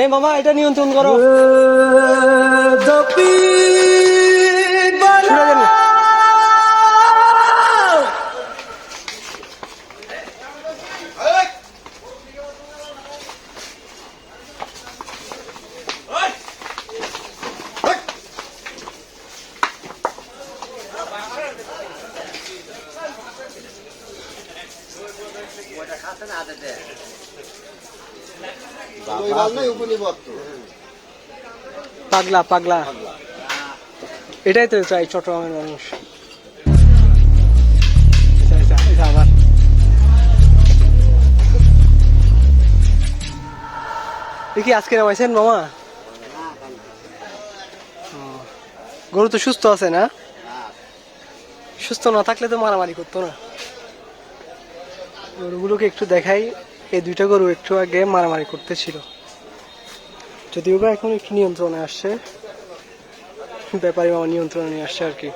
এই মামা এটা নিয়ন্ত্রণ করো সরে যান। পাগলা পাগলা। এটাই তো চাই চট্টগ্রামের মানুষ। দেখি আজকে নামাইছেন মামা? গরু তো সুস্থ আছে না? সুস্থ না থাকলে তো মারামারি করতো না। গরুগুলোকে একটু দেখাই। এই দুইটা গরু একটু আগে মারামারি করতেছিল। যদিও বা এখন একটু নিয়ন্ত্রণে আসছে। ব্যাপারী মামা নিয়ন্ত্রণে আসছে আর কি।